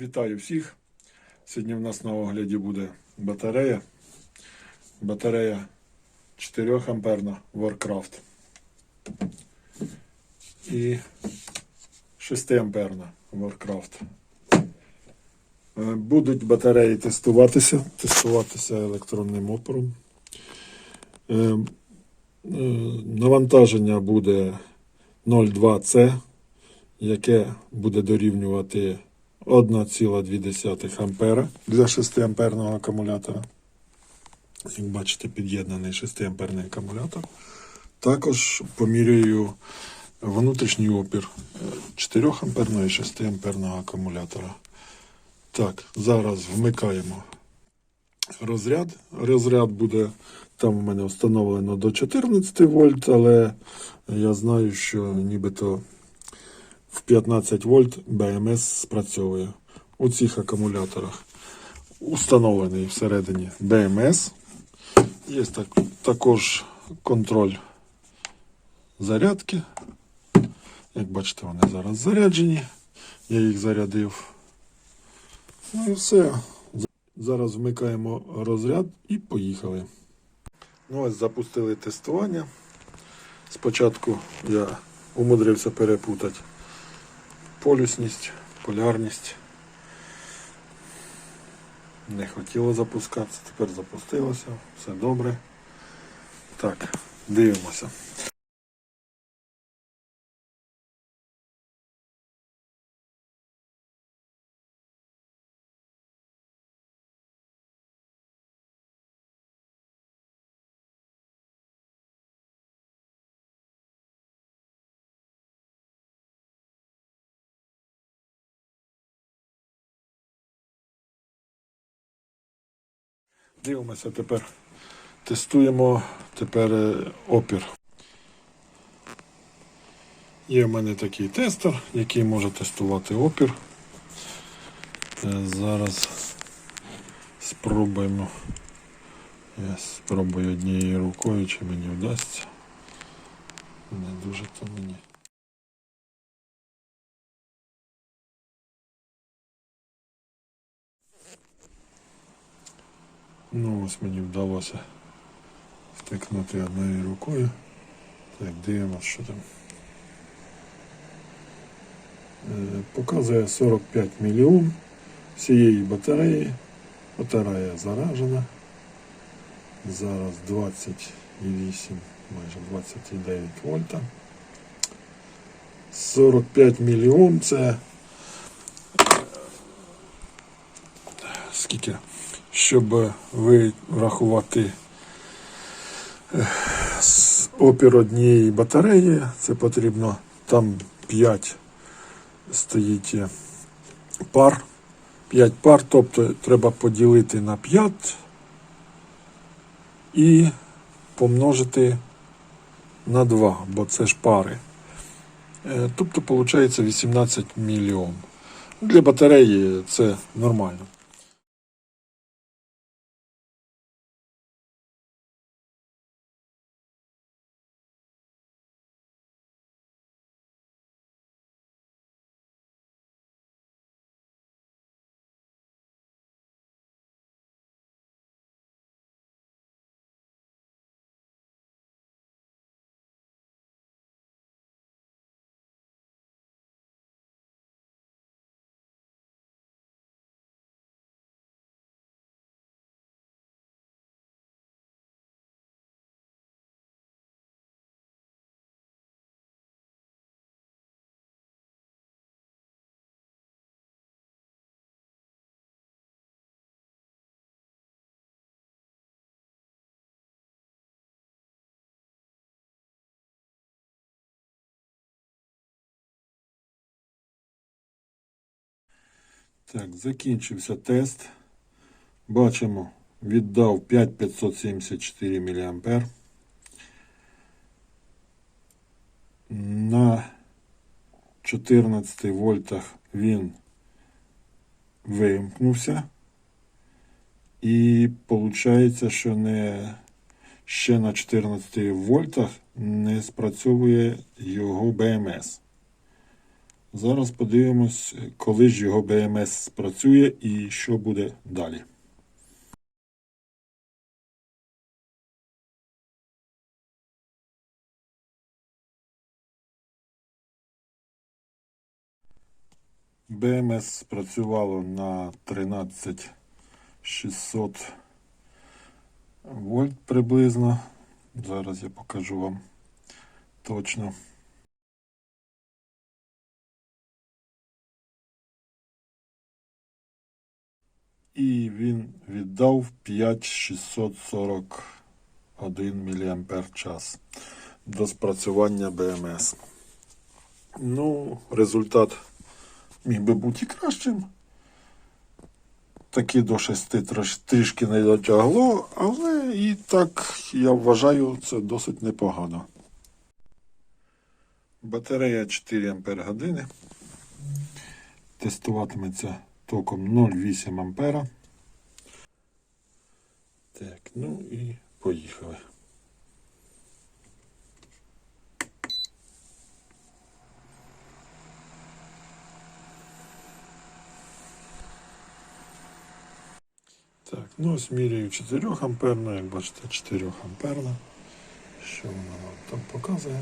Вітаю всіх. Сьогодні в нас на огляді буде батарея. Батарея 4 амперна Warcraft. І 6 амперна Warcraft. Е, Будуть батареї тестуватися, тестуватися електронним опором. Е, е, Навантаження буде 0,2C, яке буде дорівнювати 1,2 ампера для 6 амперного акумулятора. Як бачите, під'єднаний 6 амперний акумулятор. Також поміряю внутрішній опір 4 амперного і 6 амперного акумулятора. Так, зараз вмикаємо розряд. Розряд буде там у мене встановлено до 14 вольт, але я знаю, що нібито в 15 вольт БМС спрацьовує. У цих акумуляторах установлений всередині БМС. Є так, також контроль зарядки. Як бачите, вони зараз заряджені. Я їх зарядив. Ну і все. Зараз вмикаємо розряд і поїхали. Ну ось запустили тестування. Спочатку я умудрився перепутати полюсність, полярність. Не хотіло запускатися, тепер запустилося, все добре. Так, дивимося. Дивимося тепер. Тестуємо тепер е, опір. Є в мене такий тестер, який може тестувати опір. Е, Зараз спробуємо. Я спробую однією рукою, чи мені вдасться. Не дуже то мені. Ну, ось мені вдалося втикнути однією рукою. Так, дивимося, що там. Е, Показує 45 мільйон всієї батареї. Батарея заражена. Зараз 28, майже 29 вольта. 45 мільйон це скільки? Щоб вирахувати е, опір однієї батареї, це потрібно там 5 стоїть е, пар. 5 пар, тобто треба поділити на 5 і помножити на 2, бо це ж пари. Е, Тобто виходить 18 мільйон. Для батареї це нормально. Так, закінчився тест. Бачимо, віддав 5574 мА. На 14 вольтах він вимкнувся. І виходить, що не ще на 14 вольтах не спрацьовує його БМС. Зараз подивимось, коли ж його БМС спрацює і що буде далі. БМС спрацювало на 13600 вольт приблизно. Зараз я покажу вам точно. І він віддав 5641 мАч до спрацювання БМС. Ну, результат міг би бути кращим. Таки до 6 трішки не дотягло, але і так, я вважаю, це досить непогано. Батарея 4 Ампер години. Тестуватиметься током 0,8 ампера. Так, ну і поїхали. Так, ну ось міряю 4 амперну, як бачите, 4 амперна. Що вона вам там показує?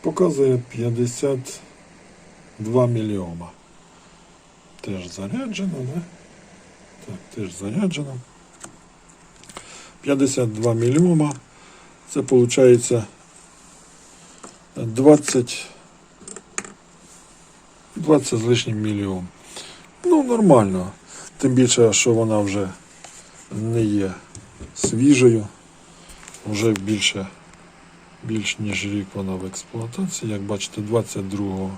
Показує 52 мільйома. Теж заряджено, да? Так, теж заряджено. 52 мільйома. Це виходить 20 20 з лишнім мільйон. Ну, нормально. Тим більше, що вона вже не є свіжою. Вже більше, більш ніж рік вона в експлуатації. Як бачите, 22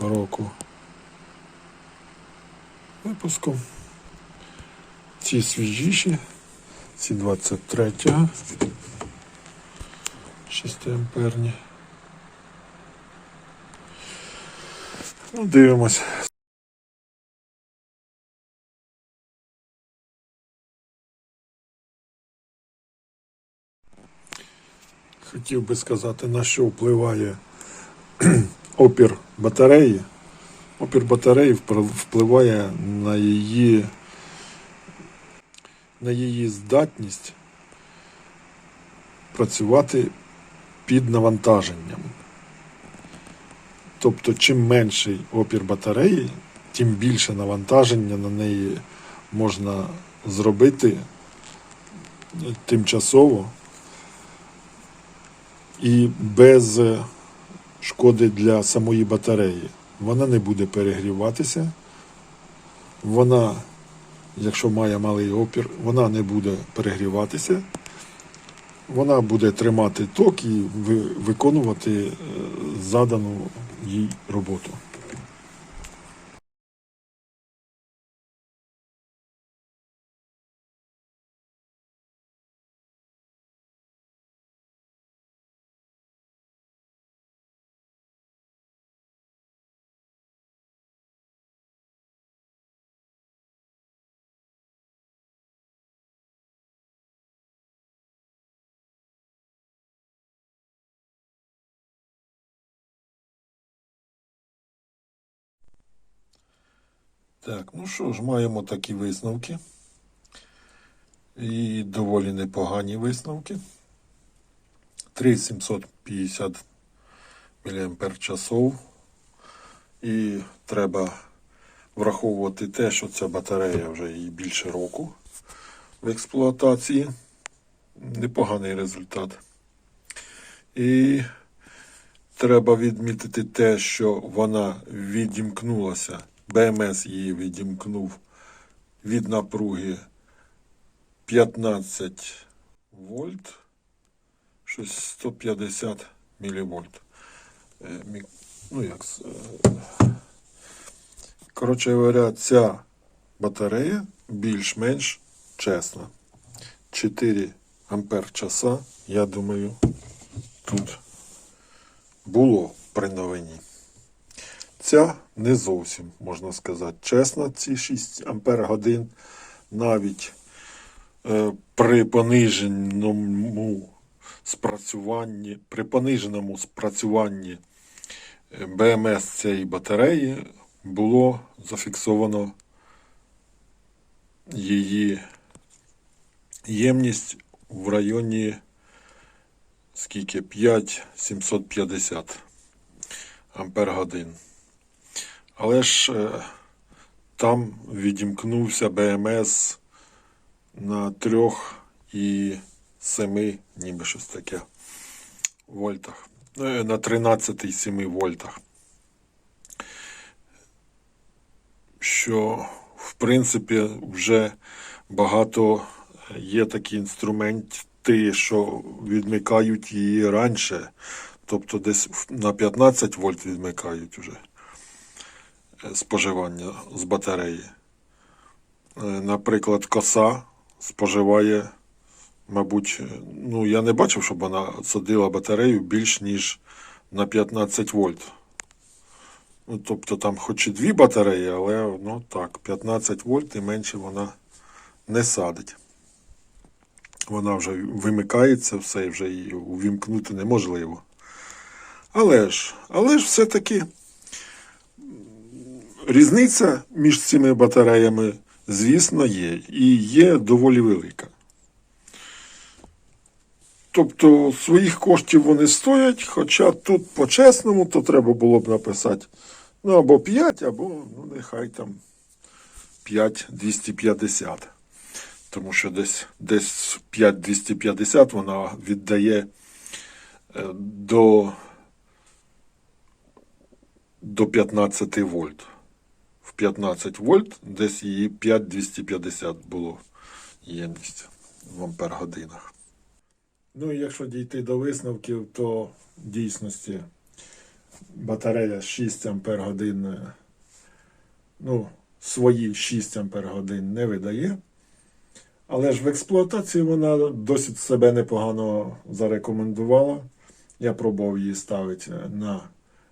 року випуску. Ці свіжіші, ці 23-го. 6 амперні. Ну, дивимось. Хотів би сказати, на що впливає опір батареї. Опір батареї впливає на її, на її здатність працювати під навантаженням. Тобто, чим менший опір батареї, тим більше навантаження на неї можна зробити тимчасово і без шкоди для самої батареї. Вона не буде перегріватися. Вона, якщо має малий опір, вона не буде перегріватися. Вона буде тримати ток і виконувати е, задану їй роботу. Так, ну що ж, маємо такі висновки. І доволі непогані висновки. 3750 мАч. І треба враховувати те, що ця батарея вже і більше року в експлуатації. Непоганий результат. І треба відмітити те, що вона відімкнулася. БМС її відімкнув від напруги 15 вольт, щось 150 мілівольт. Е, Ну, як, е, коротше говоря, ця батарея більш-менш чесна. 4 ампер часа, я думаю, тут було при новині. Ця не зовсім, можна сказати, чесна, ці 6 ампер годин. Навіть е, при пониженому спрацюванні, при пониженому спрацюванні БМС цієї батареї було зафіксовано її ємність в районі скільки 5750 ампер годин. Але ж е, там відімкнувся БМС на 3 і 7, ніби щось таке вольтах. Е, На 13,7 вольтах. Що, в принципі, вже багато є такі інструменти, що відмикають її раніше. Тобто десь на 15 вольт відмикають вже е, споживання з батареї. Е, Наприклад, коса споживає, мабуть, е, ну я не бачив, щоб вона садила батарею більш ніж на 15 вольт. Ну, тобто там хоч і дві батареї, але ну так, 15 вольт і менше вона не садить. Вона вже вимикається, все і вже її увімкнути неможливо. Але ж, але ж все-таки різниця між цими батареями, звісно, є. І є доволі велика. Тобто своїх коштів вони стоять, хоча тут по-чесному, то треба було б написати ну, або 5, або ну, нехай там 5,250. Тому що десь, десь 5,250 вона віддає е, до, до 15 вольт. В 15 вольт десь її 5,250 було ємність в ампер. Ну і якщо дійти до висновків, то в дійсності батарея 6 ампер ну, свої 6 ампер не видає. Але ж в експлуатації вона досить себе непогано зарекомендувала. Я пробував її ставити на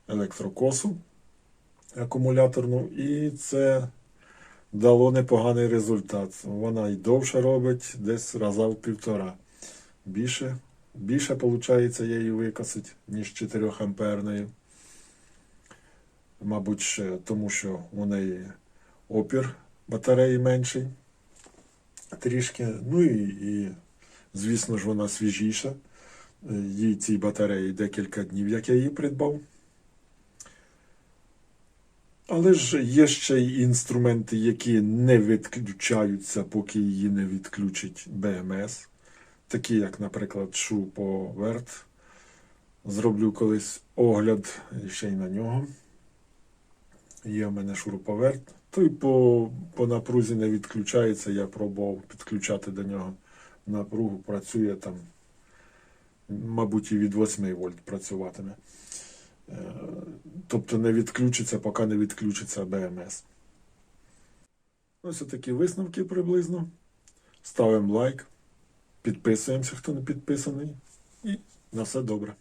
електрокосу акумуляторну, і це дало непоганий результат. Вона й довше робить, десь раза в півтора. Більше, більше виходить її викосить, ніж 4 амперної. Мабуть, тому що у неї опір батареї менший трішки. Ну і, і звісно ж, вона свіжіша. Їй цій батареї декілька днів, як я її придбав. Але ж є ще й інструменти, які не відключаються, поки її не відключить БМС. Такі, як, наприклад, шуруповерт. Зроблю колись огляд ще й на нього. Є в мене шуруповерт. Той по, по напрузі не відключається. Я пробував підключати до нього напругу. Працює там, мабуть, і від 8 вольт працюватиме. Тобто не відключиться, поки не відключиться БМС. Ось такі висновки приблизно. Ставимо лайк, підписуємося, хто не підписаний. І на все добре.